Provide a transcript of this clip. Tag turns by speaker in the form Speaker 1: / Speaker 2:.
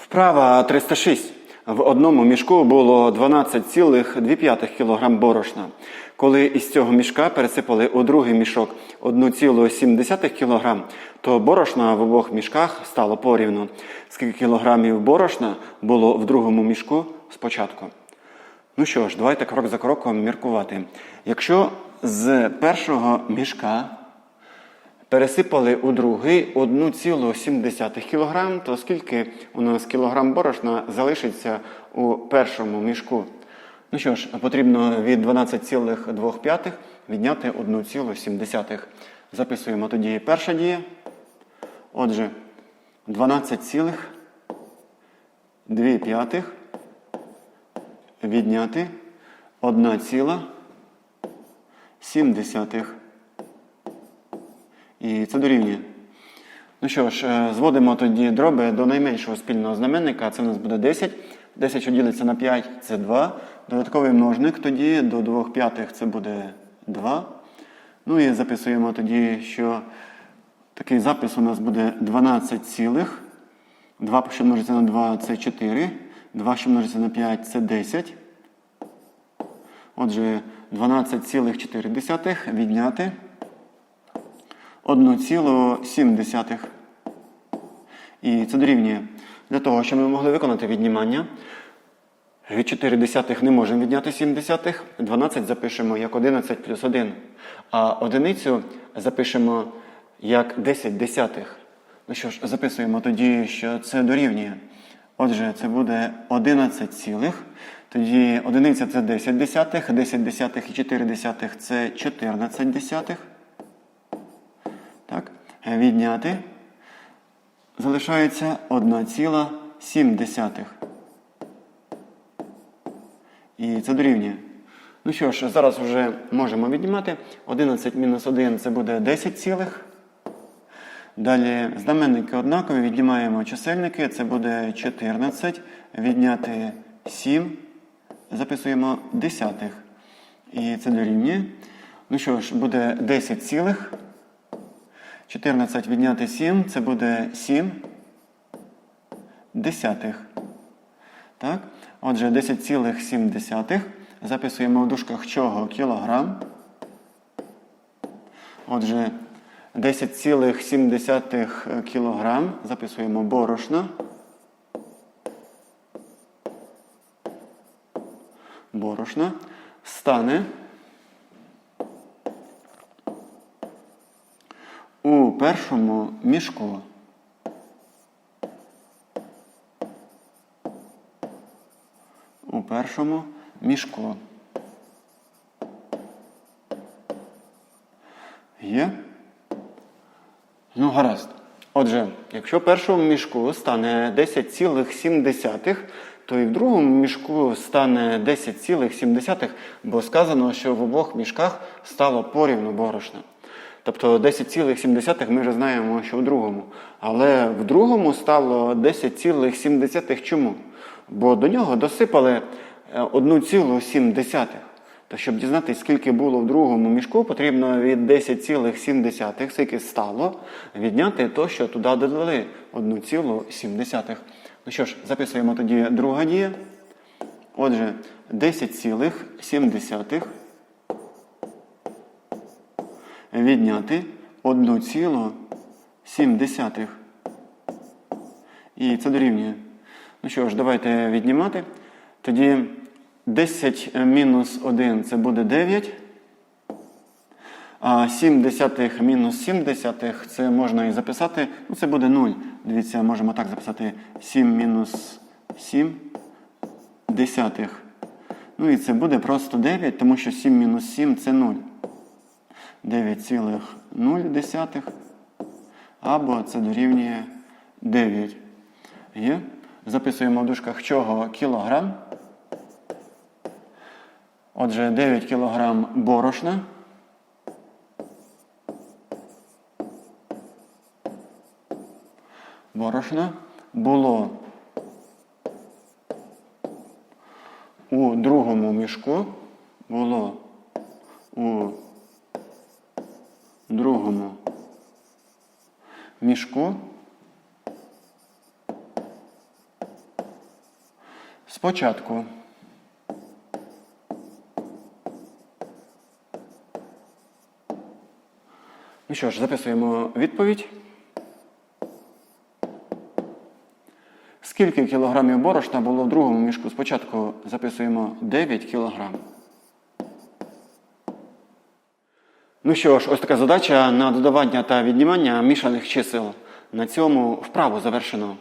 Speaker 1: Вправа 306. В одному мішку було 12,2 кг борошна. Коли із цього мішка пересипали у другий мішок 1,7 кг, то борошна в обох мішках стало порівну. Скільки кілограмів борошна було в другому мішку спочатку? Ну що ж, давайте крок за кроком міркувати. Якщо з першого мішка пересипали у другий 1,7 кг, то скільки у нас кілограм борошна залишиться у першому мішку? Ну що ж, потрібно від 12,2 відняти 1,7. Записуємо тоді перша дія. Отже, 12,2 відняти 1,7. І це дорівнює. Ну що ж, е, зводимо тоді дроби до найменшого спільного знаменника. Це в нас буде 10. 10, що ділиться на 5, це 2. Додатковий множник тоді до 2 п'ятих це буде 2. Ну і записуємо тоді, що такий запис у нас буде 12 цілих. 2, що множиться на 2, це 4. 2, що множиться на 5, це 10. Отже, 12,4 відняти 1,7. І це дорівнює. Для того, щоб ми могли виконати віднімання, від 4 десятих не можемо відняти 7 десятих. 12 запишемо як 11 плюс 1. А одиницю запишемо як 10 десятих. Ну що ж, записуємо тоді, що це дорівнює. Отже, це буде 11 цілих. Тоді одиниця це 10 десятих, 10 десятих і 4 десятих це 14 десятих. Відняти. Залишається 1,7. І це дорівнює. Ну що ж, зараз вже можемо віднімати. 11 мінус 1 це буде 10 цілих. Далі знаменники однакові, віднімаємо чисельники, це буде 14. Відняти 7. Записуємо десятих. І це дорівнює. Ну що ж, буде 10 цілих. 14 відняти 7, це буде 7 десятих. Так? Отже, 10,7 записуємо в дужках чого кілограм. Отже, 10,7 кілограм записуємо борошна. Борошна стане у першому мішку. У першому мішку. Є? Ну, гаразд. Отже, якщо першому мішку стане 10,7, то і в другому мішку стане 10,7, бо сказано, що в обох мішках стало порівну борошна. Тобто 10,7 ми вже знаємо, що в другому. Але в другому стало 10,7. Чому? Бо до нього досипали 1,7. То щоб дізнатися, скільки було в другому мішку, потрібно від 10,7, скільки стало, відняти то, що туди додали 1,7. Ну що ж, записуємо тоді друга дія. Отже, 10,7 відняти 1,7. І це дорівнює. Ну що ж, давайте віднімати. Тоді 10 мінус 1 це буде 9. А 7 десятих мінус 7 десятих це можна і записати. Ну, це буде 0. Дивіться, можемо так записати 7 мінус 7 десятих. Ну і це буде просто 9, тому що 7 мінус 7 це 0. 9,0 або це дорівнює 9. Є? Записуємо в дужках чого кілограм. Отже, 9 кілограм борошна. Борошна було у другому мішку. Було у другому мішку Спочатку. Ну що ж, записуємо відповідь. Скільки кілограмів борошна було в другому мішку? Спочатку записуємо 9 кілограм. Ну що ж, ось така задача на додавання та віднімання мішаних чисел. На цьому вправу завершено.